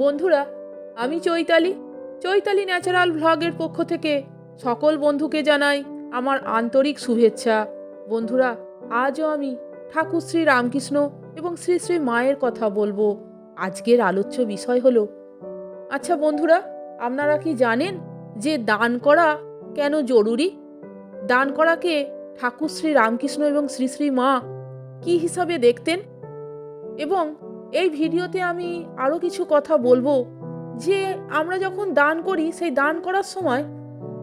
বন্ধুরা, আমি চৈতালি। চৈতালি ন্যাচারাল ভ্লগের পক্ষ থেকে সকল বন্ধুকে জানাই আমার আন্তরিক শুভেচ্ছা। বন্ধুরা, আজও আমি ঠাকুর শ্রী রামকৃষ্ণ এবং শ্রী শ্রী মায়ের কথা বলব। আজকের আলোচ্য বিষয় হলো আচ্ছা বন্ধুরা, আপনারা কি জানেন যে দান করা কেন জরুরি? দান করাকে ঠাকুর শ্রী রামকৃষ্ণ এবং শ্রী শ্রী মা কি হিসাবে দেখতেন? এবং এই ভিডিওতে আমি আরও কিছু কথা বলব যে আমরা যখন দান করি, সেই দান করার সময়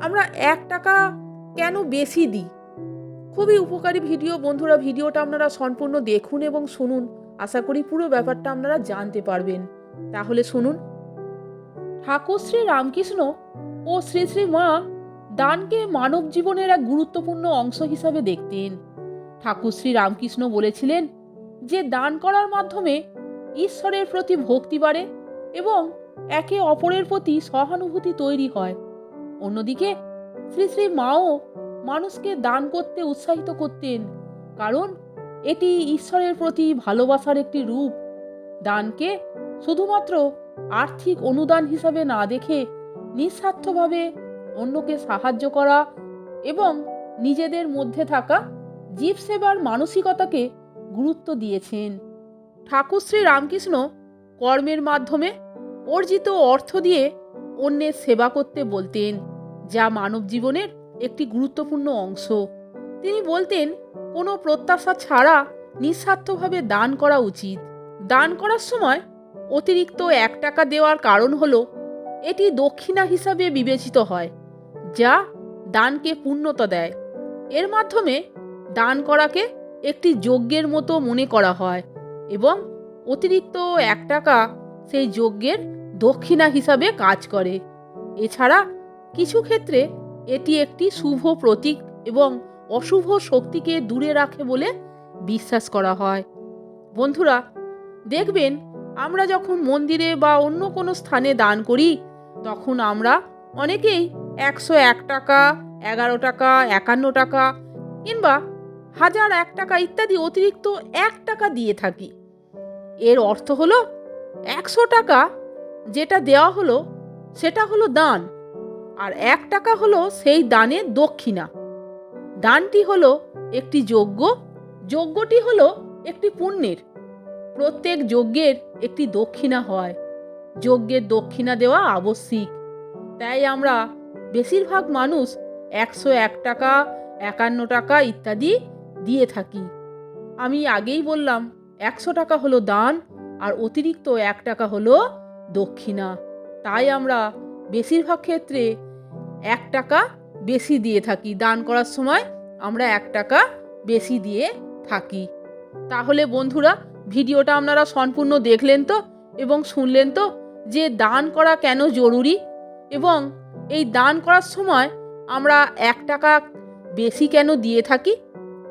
আমরা এক টাকা কেন বেশি দিই? খুবই উপকারী ভিডিও। বন্ধুরা, ভিডিওটা আপনারা সম্পূর্ণ দেখুন এবং শুনুন। আশা করি পুরো ব্যাপারটা আপনারা জানতে পারবেন। তাহলে শুনুন। ঠাকুর শ্রী রামকৃষ্ণ ও শ্রী শ্রী মা দানকে মানব জীবনের এক গুরুত্বপূর্ণ অংশ হিসাবে দেখতেন। ঠাকুর শ্রী রামকৃষ্ণ বলেছিলেন যে, দান করার মাধ্যমে ঈশ্বরের প্রতি ভক্তি বাড়ে এবং একে অপরের প্রতি সহানুভূতি তৈরি হয়। অন্যদিকে, শ্রী শ্রী মাও মানুষকে দান করতে উৎসাহিত করতেন, কারণ এটি ঈশ্বরের প্রতি ভালোবাসার একটি রূপ। দানকে শুধুমাত্র আর্থিক অনুদান হিসাবে না দেখে নিঃস্বার্থভাবে অন্যকে সাহায্য করা এবং নিজেদের মধ্যে থাকা জীব সেবার মানসিকতাকে গুরুত্ব দিয়েছেন। ঠাকুর শ্রী রামকৃষ্ণ কর্মের মাধ্যমে অর্জিত অর্থ দিয়ে অন্যের সেবা করতে বলতেন, যা মানব জীবনের একটি গুরুত্বপূর্ণ অংশ। তিনি বলতেন, কোনো প্রত্যাশা ছাড়া নিঃস্বার্থভাবে দান করা উচিত। দান করার সময় অতিরিক্ত এক টাকা দেওয়ার কারণ হল, এটি দক্ষিণা হিসাবে বিবেচিত হয়, যা দানকে পূর্ণতা দেয়। এর মাধ্যমে দান করাকে একটি যজ্ঞের মতো মনে করা হয়। এবং অতিরিক্ত এক টাকা সেই যজ্ঞের দক্ষিণা হিসাবে কাজ করে। এছাড়া কিছু ক্ষেত্রে এটি একটি শুভ প্রতীক এবং অশুভ শক্তিকে দূরে রাখে বলে বিশ্বাস করা হয়। বন্ধুরা, দেখবেন আমরা যখন মন্দিরে বা অন্য কোনো স্থানে দান করি, তখন আমরা অনেকেই একশো এক টাকা, এগারো টাকা, একান্ন টাকা কিংবা হাজার এক টাকা ইত্যাদি অতিরিক্ত এক টাকা দিয়ে থাকি। এর অর্থ হলো একশো টাকা যেটা দেওয়া হলো, সেটা হলো দান, আর এক টাকা হলো সেই দানের দক্ষিণা। দানটি হলো একটি যজ্ঞ, যজ্ঞটি হলো একটি পুণ্যের। প্রত্যেক যজ্ঞের একটি দক্ষিণা হয়। যজ্ঞের দক্ষিণা দেওয়া আবশ্যিক। তাই আমরা বেশিরভাগ মানুষ একশো এক টাকা, একান্ন টাকা ইত্যাদি দিয়ে থাকি। আমি আগেই বললাম, একশো টাকা হলো দান আর অতিরিক্ত এক টাকা হলো দক্ষিণা। তাই আমরা বেশিরভাগ ক্ষেত্রে এক টাকা বেশি দিয়ে থাকি। দান করার সময় আমরা এক টাকা বেশি দিয়ে থাকি। তাহলে বন্ধুরা, ভিডিওটা আপনারা সম্পূর্ণ দেখলেন তো এবং শুনলেন তো যে দান করা কেন জরুরি? এবং এই দান করার সময় আমরা এক টাকা বেশি কেন দিয়ে থাকি?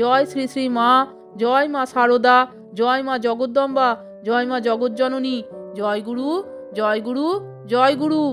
জয় শ্রী শ্রী মা, জয় মা সারদা, জয় মা জগদ্দম্বা, জয় মা জগজ্জননী, জয় গুরু জয় গুরু জয় গুরু।